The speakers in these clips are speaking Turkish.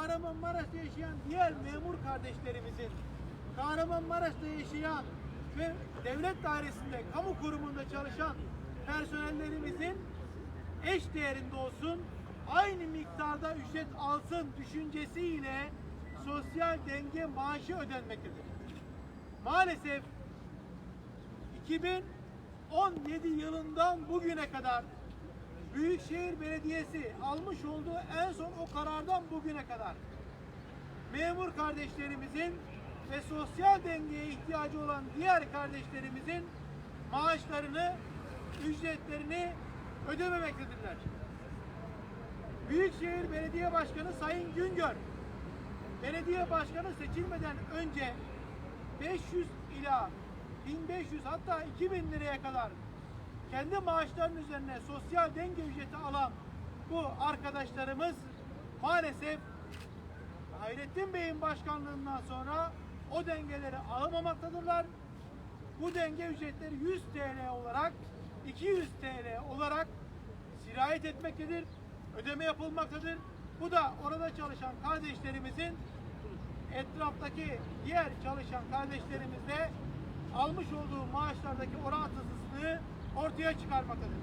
Kahramanmaraş'ta yaşayan diğer memur kardeşlerimizin, Kahramanmaraş'ta yaşayan ve devlet dairesinde, kamu kurumunda çalışan personellerimizin eş değerinde olsun, aynı miktarda ücret alsın düşüncesiyle sosyal denge maaşı ödenmektedir. Maalesef 2017 yılından bugüne kadar Büyükşehir Belediyesi almış olduğu en son o karardan bugüne kadar memur kardeşlerimizin ve sosyal dengeye ihtiyacı olan diğer kardeşlerimizin maaşlarını, ücretlerini ödememektedirler. Büyükşehir Belediye Başkanı Sayın Güngör, belediye başkanı seçilmeden önce 500 ila 1500 hatta 2000 liraya kadar kendi maaşlarının üzerine sosyal denge ücreti alan bu arkadaşlarımız maalesef Hayrettin Bey'in başkanlığından sonra o dengeleri alamamaktadır. Bu denge ücretleri 100 TL olarak 200 TL olarak sirayet etmektedir. Ödeme yapılmaktadır. Bu da orada çalışan kardeşlerimizin etraftaki diğer çalışan kardeşlerimizle almış olduğu maaşlardaki orantısızlığı ortaya çıkarmaktadır.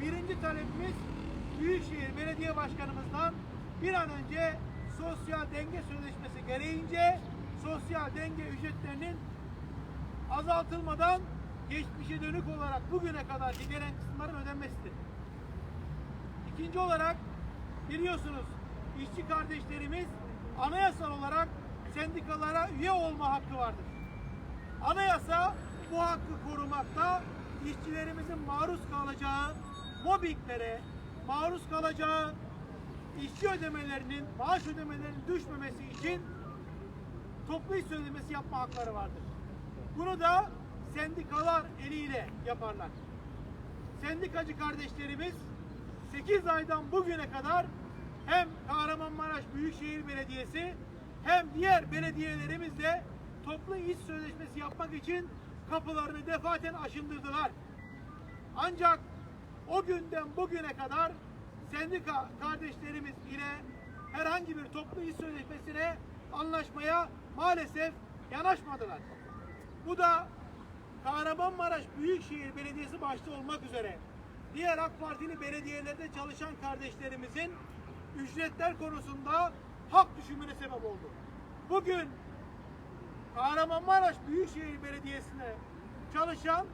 Birinci talebimiz Büyükşehir Belediye Başkanımızdan bir an önce sosyal denge sözleşmesi gereğince sosyal denge ücretlerinin azaltılmadan geçmişe dönük olarak bugüne kadar gelen kısımların ödenmesidir. İkinci olarak biliyorsunuz işçi kardeşlerimiz anayasal olarak sendikalara üye olma hakkı vardır. Anayasa bu hakkı korumakta işçilerimizin maruz kalacağı mobbinglere, maruz kalacağı işçi ödemelerinin, maaş ödemelerinin düşmemesi için toplu iş sözleşmesi yapma hakları vardır. Bunu da sendikalar eliyle yaparlar. Sendikacı kardeşlerimiz 8 aydan bugüne kadar hem Kahramanmaraş Büyükşehir Belediyesi hem diğer belediyelerimizle toplu iş sözleşmesi yapmak için kapılarını defaten aşındırdılar. Ancak o günden bugüne kadar sendika kardeşlerimiz ile herhangi bir toplu iş sözleşmesine anlaşmaya maalesef yanaşmadılar. Bu da Kahramanmaraş Büyükşehir Belediyesi başta olmak üzere diğer AK Partili belediyelerde çalışan kardeşlerimizin ücretler konusunda hak düşümüne sebep oldu. Bugün Kahramanmaraş Büyükşehir Belediyesi'ne çalışan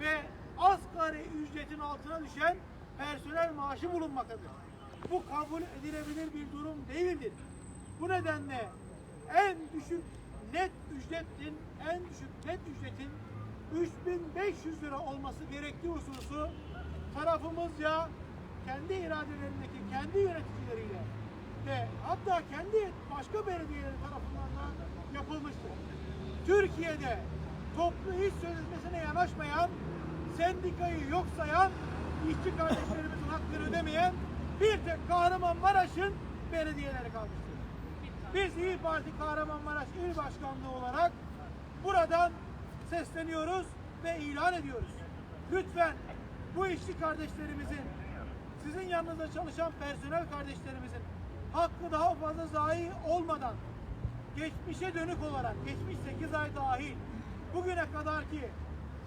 ve asgari ücretin altına düşen personel maaşı bulunmaktadır. Bu kabul edilebilir bir durum değildir. Bu nedenle en düşük net ücretin, en düşük net ücretin 3500 lira olması gerektiği hususu tarafımızca kendi iradelerindeki kendi yöneticileriyle ve hatta kendi başka belediyeler tarafından da yapılmıştır. Türkiye'de toplu iş sözleşmesine yanaşmayan, sendikayı yok sayan, işçi kardeşlerimizin hakkını ödemeyen bir tek Kahramanmaraş'ın belediyeleri kalmıştır. Biz İyi Parti Kahramanmaraş İl Başkanlığı olarak buradan sesleniyoruz ve ilan ediyoruz. Lütfen bu işçi kardeşlerimizin, sizin yanınızda çalışan personel kardeşlerimizin hakkı daha fazla zayi olmadan geçmişe dönük olarak, geçmiş 8 ay dahil bugüne kadar ki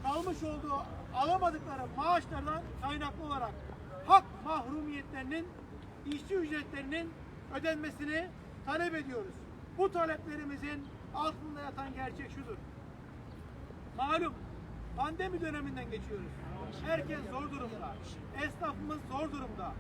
kalmış olduğu alamadıkları maaşlardan kaynaklı olarak hak mahrumiyetlerinin, işçi ücretlerinin ödenmesini talep ediyoruz. Bu taleplerimizin altında yatan gerçek şudur. Malum pandemi döneminden geçiyoruz. Herkes zor durumda. Esnafımız zor durumda.